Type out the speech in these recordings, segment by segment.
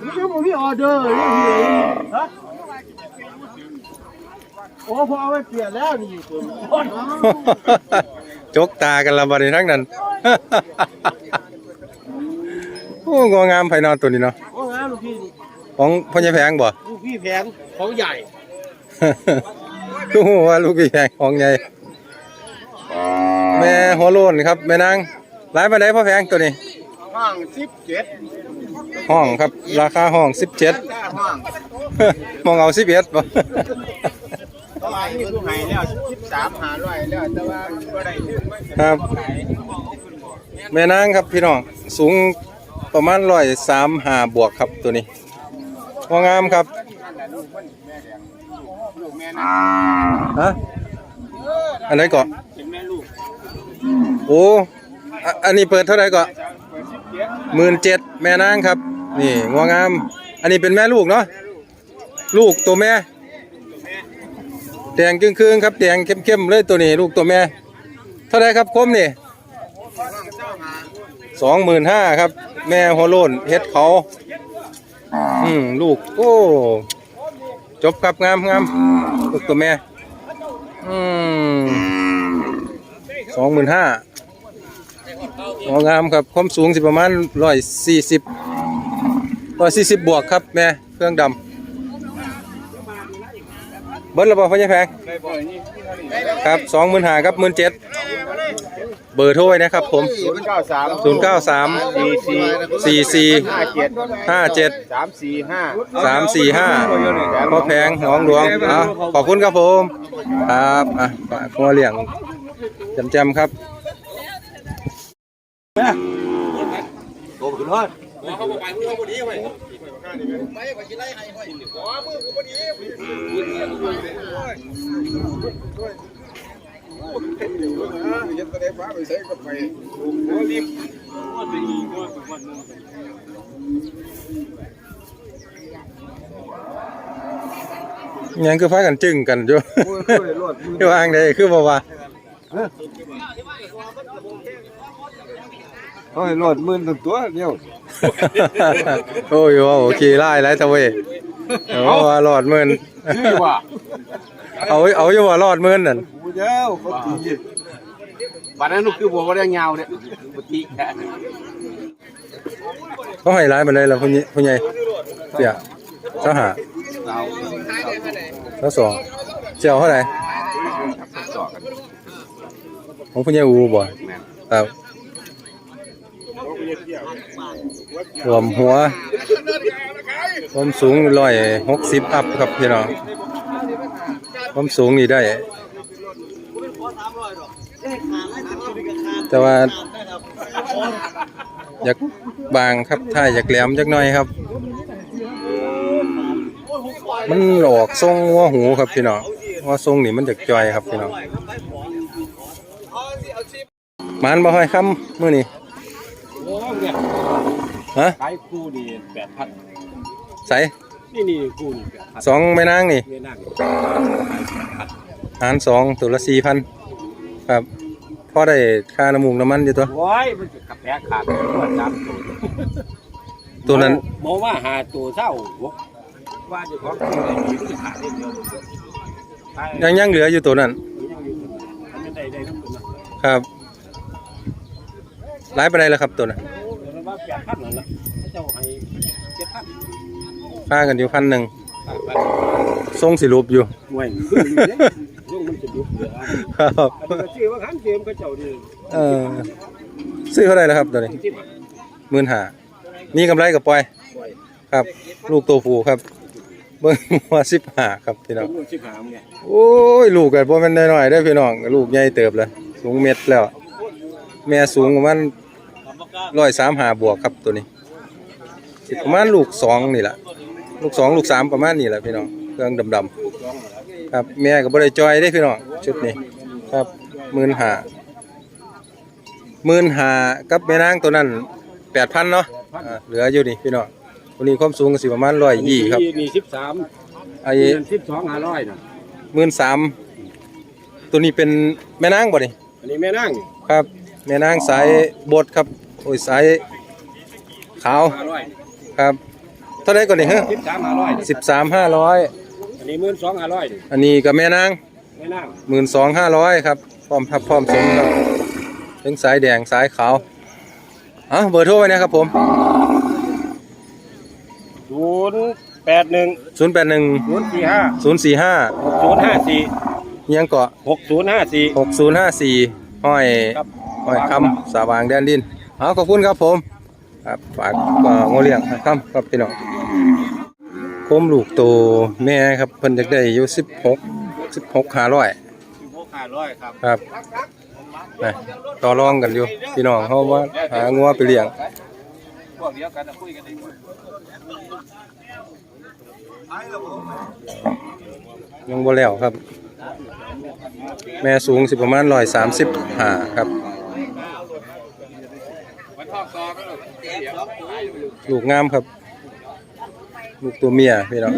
มันยังบ่มีออเดอร์เลยฮะโอ้พอเอาไปเปลี่ยนแล้วนี่ตัวนี้จกตากันละบัดนี้ทั้งนั้น โอ้งองามไผนอนตัวนี้เนาะโอ้งามลูกพี่นี่ของพ่อใหญ่แพงบ่ลูกพี่แพงของใหญ่คือว่าลูกพี่แพงของใหญ่ แม่หัวโลนครับแม่นางหลายปานใดพ่อแพงตัวนี้ห้างสิบเจ็ด ห้องครับ ราคาห้อง17ห้างมองเอา11บ่เท่าไหร่นี่คือให้แล้วสิบสามหาร้อยแล้วแต่ว่าก็ได้ถึงไม่ครับแม่นางครับพี่น้องสูงประมาณร้อยสามหาบวกครับตัวนี้ว่างามครับลูกแม่นะฮะอันไหนก่อนเป็นแม่ลูกโอ้อะอันนี้เปิดเท่าไหร่ก่อนเปิดสิบเจ็ดหมื่นเจ็ดแม่นางครับ นี่ว่างาม อันนี้เป็นแม่ลูกเนาะลูกตัวแม่แดงครึ่งๆครับแดงเข้มๆเลยตัวนี้ ลูกตัวแม่ เท่าไรครับคมนี่ห้สองหมื่นห้าครับ แม่หัวโลนเฮ็ดเขาอืมลูกโอ้จบครับงามงามลูกตัวแม่อืมสองหมื่นห้างามครับความสูงสิประมาณร้อยสี่สิบ ร้อยสี่สิบบวกครับแม่เครื่องดำเบิ้ลระบอพญาแพงได้บ่อยนี่ครับสองหมื่นห้าครับหมื่นเจ็ดเบอร์โทรไว้นะครับผมศูนย์เก้าสามศูนย์เก้าสามสี่สี่สี่สี่ห้าเจ็ดห้าเจ็ดสามสี่ ห้าสามสี่ห้าพ่อแพงหน้องหลวงอะขอบคุณครับผมครับอะฝากงัวเลี้ยงจำจำครับโตขึ้นฮอดยังคือพากันจึงกันอยู่คือวางได้คือบ่ว่าโอ้ยโหลดหมื่นตัวเดียว โอ้ยว่าโอเคไล่ไล่ทะเวยเอาว่ารอดหมื่นชื่อว่าเอาเอาอยู่ว่ารอดหมื่นนั่นกูเจ้าปกติวันนั้นลูกคือบัวก็ได้ยาวเนี่ยปกติแค่เขาให้ร้ายมันเลยล่ะผู้ใหญ่ผู้ใหญ่เสียเจ้าหาเราเจ้าสองเจ้าเท่าไหร่ต่อกันของผู้ใหญ่อูบ่แม่นครับ รวมหัว ความสูงร้อยหกสิบอัพครับพี่น้อง ความสูงนี่ได้ แต่ว่า อยากบางครับถ้าอยากแหลมจักหน่อยครับ มันหลอกทรงหัวหูครับพี่น้องว่าทรงนี่มันจากจอยครับพี่น้องมันบ่ห้อยคำมื้อนี้ ฮะขายคู่นี่แปดพันใส่นี่นี่คู่นี่แปดพันสองแม่นางนี่ไม่นั่งหารสองตัวละสี่พันครับพอได้ค่าน้ำมูกน้ำมันอยู่ตัว โอ้ยมันจะขับแพ้ขาดตัวสามตัวตัวนั้น มองว่าหาตัวเศร้าว่าจะของตัวไหนมีที่ขาดได้เดียวยังยังเหลืออยู่ตัวนั้นมันไม่ได้ได้ทั้งตัวนั้นครับหลายไปไหนแล้วครับตัวนั้นเดี๋ยวมั นว่าแปดพันนั่นแหละให้เจ้าให้เจ็ดพันค่ากันอยู่พันหนึ่งแปดพันทรงสิรูปอยู่ ห่วยขึ้นอยู่เนี่ยลูกมันจะยุบเหลือครับอันนี้ก็ชื่อว่าขันเกมก็เจ้าดีเออซื้อเท่าไหรแล้วครับตัวนี้ที่มันหมื่นหามีกำไรกับปล่อยห่วยครับ ลูกตัวผู้ครับ เบิ้งว่าสิบหาครับพี่น้องลูกชิบหามไงโอ้ย ลูกกันพอมันน้อยๆได้อพี่น้อง ลูกใหญ่เติบเลยสูงเม็ดแล้ว แม่สูงประมาณ ร้อยสามหาบวกครับตัวนี้สิประมาณลูกสองนี่แหละลูกสองลูกสามประมาณนี้แหละพี่น้องเครื่องดำๆครับแม่กับบริจอยได้อพี่น้องชุดนี้ครับหมื่นหาหมื่นหากับแม่นางตัวนั้นแปดพันเนาะอ่าเหลืออยู่นี่พี่น้องตัวนี้ความสูงก็สิประมาณร้อยยี่ครับนี่สิบสามไอ้สิบสองห้าร้อยนะหมื่นสามตัวนี้เป็นแม่นางบ่นี่อันนี้แม่นั่งครับแม่นางสายบดครับ โอ้ยสายขาวห้าร้อยครับเท่าาไหร่ก่อนนี่ฮะสิบสามห้าร้อยสิบสามห้าร้อยอันนี้หมื่นสองห้าร้อยอันนี้กับแม่นางไม่นั่งหมื่นสองห้าร้อยครับพร้อมทับพร้อมสมครับทั้งสายแดงสายขาวอะเบอร์โทรไว้นะครับผมศูนย์แปดหนึ่งศูนย์แปดหนึ่งศูนย์สี่ห้าศูนย์สี่ห้าหกศูนย์ห้าสี่ยังเกาะหกศูนย์ห้าสี่หกศูนย์ห้าสี่ห้อยครับห้อยคำสาว่างแดนดิน เอาขอบคุณครับผมครับฝากเอ่อโงเลี้ยงให้คำครับพี่น้องโคมลูกโตแม่ครับเพิ่นอยากได้อยู่สิบหกสิบหกห้าร้อยสิบหกห้าร้อยครับครับนะต่อรองกันอยู่พี่น้องเขาว่าหางัวไปเลี้ยงพวกเดียวกันนะคุยกันได้ยังบ่แล้วครับ แม่สูงสิประมาณร้อยสามสิบห้าครับ มันทอกซอก็เลยลูกงามครับ ลูกตัวเมียพี่น้อง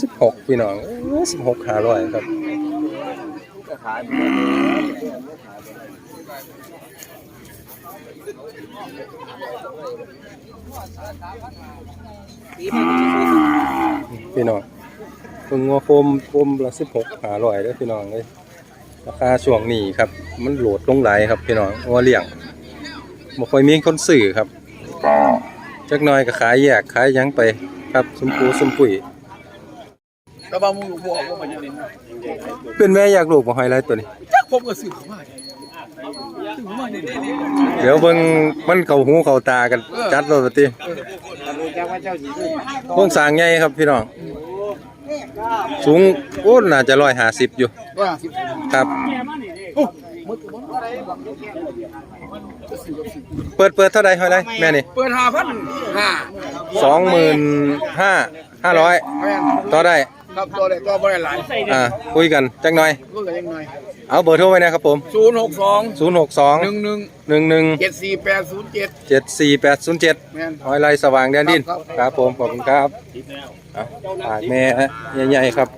สิบหกพี่น้องสิบหกหาร้อยครับพี่น้องเพิ่งงัวโคมโคมละสิบหกหาร้อยเด้อพี่น้องเลยราคาช่วงนี้ครับ มันโหลดลงไหลครับพี่น้องงัวเลี้ยง บ่ค่อยมีคนซื้อครับจักหน่อยก็ขายแยกขายหยังไปครับสมปูสมปุ๋ยก็บางมึงบอกว่ามันจะเล่นเป็นแม่อยากลูกบ่หอยไรตัวนี้จักผมก็ซื้อเขามาซื้อมาเนี่ยเดี๋ยวเบิ่งมันเข้าหูเข้าตากันจัดรถปติรู้จักว่าเจ้าสีโครงสร้างใหญ่ครับพี่น้องสูงโอ้น่าจะ150อยู่ว่าสิบครับ เปิดเปิดเท่าใดหอยไรแม่นี่เปิดห้าพันห้าสองหมื่นห้าห้าร้อยแม่นต่อได้ครับตัวเด็กตัวบริหลายอ่าคุยกันจักหน่อยก็เลยยังไงเอาเบอร์โทรไว้นะครับผมศูนย์หกสอง0 6หนึ่ง2หนึ่ง1 1เจ็ดสี่แปดศูนย์เจ็ด7 4 8 0 7แม่นหอยไรสว่างแดนดินครับครับผม ขอบคุณครับอะฝากแม่ใหญ่ๆครับ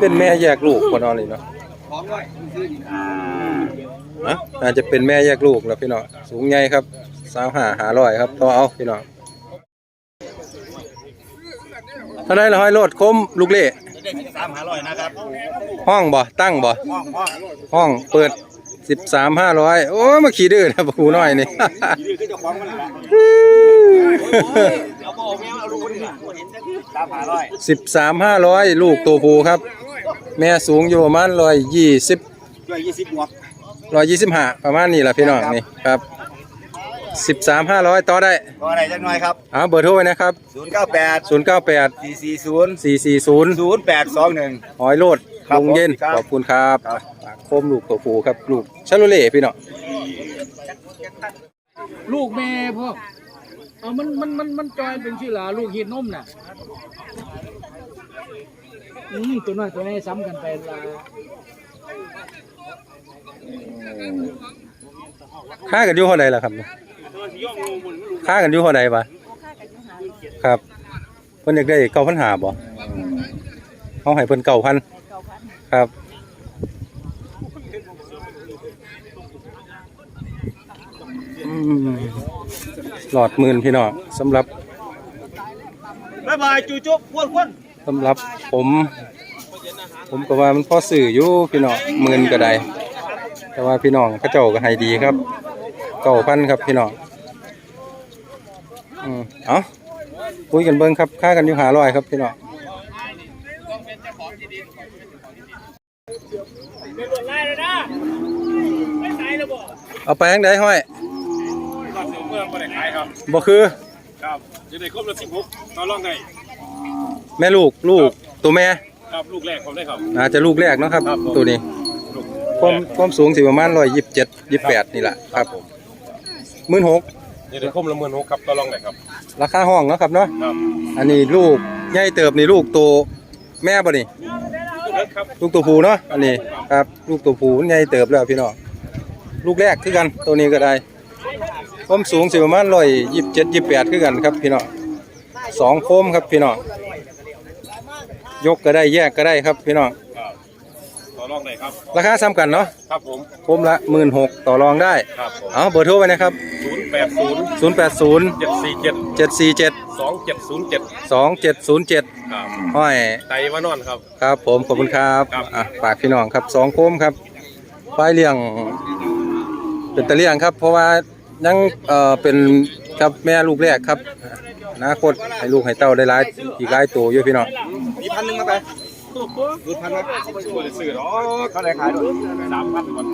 เป็นแม่แยกลูกคนนอนเลยเนาะ นะน่าจะเป็นแม่แยกลูกแล้วพี่น้องสูงใหญ่ครับสาวหาหาร้อยครับต่อเอาพี่น้องเท่าไรละห้อยโลดคมลูกเล่สามห้าร้อยนะครับห้องบ่ตั้งบ่ห้องห้องห้องเปิดสิบสามห้าร้อยโอ้มาขี่ดื้อนะปูน้อยนี่ยืนขึ้นจะคว้างมันละเอาบอกแม่เอาลูกคนนี้เห็นสามห้าร้อยสิบสามห้าร้อยลูกตัวผู้ครับ แม่สูงอยู่ประมาณร้อยยี่สิบด้วยยี่สิบบวกร้อยยี่สิบห้าประมาณนี้แหละพี่น้องนี่ครับสิบสามห้าร้อยต่อได้ก็อะไรจังหน่อยครับเอาเบอร์โทรไว้นะครับศูนย์เก้าแปดศูนย์เก้าแปดสี่สี่ศูนย์สี่สี่ศูนย์ศูนย์แปดสองหนึ่งหอยโลดครับลุงเย็นครับขอบคุณครับครับฝากโคมลูกตัวผู้ครับลูกชาโลเล่พี่น้องลูกแม่พ่อเอามันมันมันมันจอยเป็นชื่อหลาลูกเห็ดนมน่ะ อืมตัวน้อยตัวนี้ซ้ำกันไปละค่ากันอยู่เท่าใดล่ะครับค่ากันอยู่เท่าใดปะครับเพิ่นอยากได้เก้าพันหาบ่เขาให้เพิ่นเก้าพันครับอืมหลอดหมื่นพี่น้องสำหรับบ๊ายบายจูจุ๊บควนควน สำหรับผม ผมก็ว่ามันพอสื่ออยู่พี่น้องหมื่นก็ได้ แต่ว่าพี่น้องเขาเจ้าก็ให้ดีครับเก้าพันครับพี่น้องอืมเอาคุยกันเบิ้งครับค่ากันอยู่หาร้อยครับพี่น้องเอาไปทางใดห้อยเมืองบ่ได้ขายครับบ่คือ ครับจะได้ครบละสิบหกต่อรองได้ แม่ลูกลูกตัวแม่ครับลูกแรกผมได้ครับ อาจจะลูกแรกเนาะครับ ครับผม ตัวนี้ ลูกความความสูงสิประมาณร้อยยี่สิบเจ็ดยี่สิบแปดนี่แหละครับหมื่นหกจะได้ครบละหมื่นหกครับต่อรองได้ครับ ราคาห้องเนาะครับเนาะครับอันนี้ลูกใหญ่เติบนี่ลูกตัวแม่บ่นี่ครับลูกตัวผู้เนาะอันนี้ครับลูกตัวผู้มันใหญ่เติบแล้วพี่น้องลูกแรกคือกันตัวนี้ก็ได้ความสูงสิประมาณร้อยยี่สิบเจ็ดยี่สิบแปดคือกันครับพี่น้องสองโคมครับพี่น้อง ยกก็ได้แยกก็ได้ครับพี่น้องครับต่อรรองได้ครับ ราคาซ้ำกันเนาะครับผมคมละ16,000ต่อรองได้ ครับผมเอาเบอร์โทรไปนะครับศูนย์แปดศูนย์080เจ็ดสี่เจ็ด747สองเจ็ดศูนย์เจ็ด2707ครับห้อยไตวานอนครับ ครับผมขอบคุณครับครับ อะฝากพี่น้องครับสองโคมครับป้ายเลี้ยง เป็นตะเลี้ยงครับเพราะว่ายังเอ่อเป็นครับแม่ลูกแรกครับอนาคตให้ลูกให้เต้าได้หลายอีกหลายตัวอยู่พี่น้อง มีพันหนึ่งมาไปรูดพันนะช่วยซื้อหรอเขาได้ขายด้วยสามพันวัน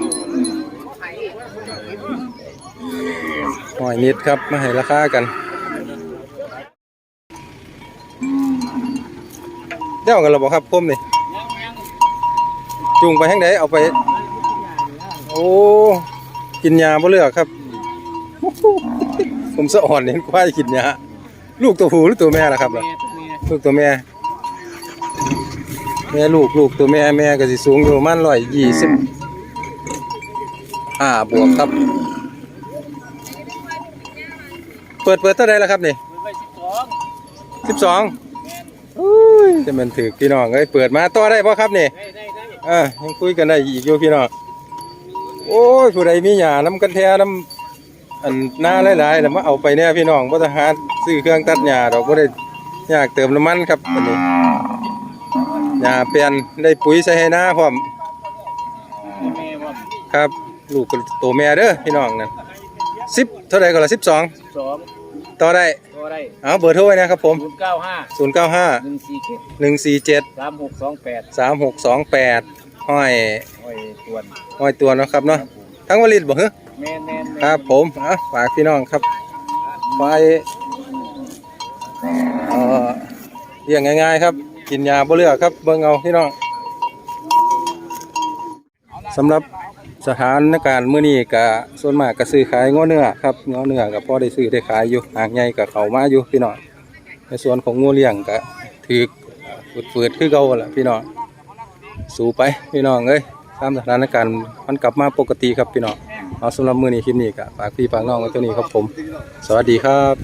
หอยนิดครับมาให้ราคากันเดี๋ยวกันเราบอกครับคมนี่จูงไปทางไหนเอาไป โอ้กินยาบ่เลือกครับ ผมสะอ่อนเห็นควายกินยาลูกตัวผู้หรือตัวแม่ล่ะครับล่ะลูกตัวแม่ แม่ลูกลูกตัวแม่แม่ก็สิสูงอยู่ประมาณร้อยยี่สิบอ่าบวกครับ เปิดเปิดเท่าไรแล้วครับนี่สิบสองอุ้ยจะมันถือพี่น้องเอ้ยเปิดมาต่อได้ป่ะครับนี่อ่ายังคุยกันได้อีกอยู่พี่น้องโอ้ยผู้ใดมีหยาน้ำกันแท้น้ำอันหน้าหลายๆแต่มาเอาไปเนี่ยพี่น้องว่าจะหาซื้อเครื่องตัดหญ้าดอกว่าได้อยากเติมน้ำมันครับอันนี้ ยาเปลี่ยนได้ปุ๋ยใส่ให้หน้าพร้อมครับ ลูกกับตัวแม่เด้อพี่น้องนั่นสิบเท่าไหร่ก็ละสิบสองสองต่อได้ก็ได้เอาเบอร์โทรไว้นะครับผมศูนย์เก้าห้าศูนย์เก้าห้าหนึ่งสี่เจ็ดหนึ่งสี่เจ็ดสามหกสองแปดสามหกสองแปดห้อยโอ้ยตวนห้อยตัวเนาะครับเนาะทั้งวลิตบ่เหรอแม่นแม่นแม่นครับผมอะฝากพี่น้องครับไปเอ่อเลี้ยงง่ายๆครับ กินยาบ่เลือกครับเบิ่งเอาพี่น้องสำหรับสถานการณ์มื้อนี้ก็ส่วนมากก็ซื้อขายงัวเนื้อครับงัวเนื้อก็พอได้ซื้อได้ขายอยู่หางใหญ่ก็เขามาอยู่พี่น้องในส่วนของงัวเลี้ยงก็ถือฝืดๆคือเก่าล่ะพี่น้องสู้ไปพี่น้องเอ้ยตามสถานการณ์มันกลับมาปกติครับพี่น้องเอาสำหรับมื้อนี้คลิปนี้ก็ฝากพี่ฝากน้องไว้เท่านี้ครับผม สวัสดีครับ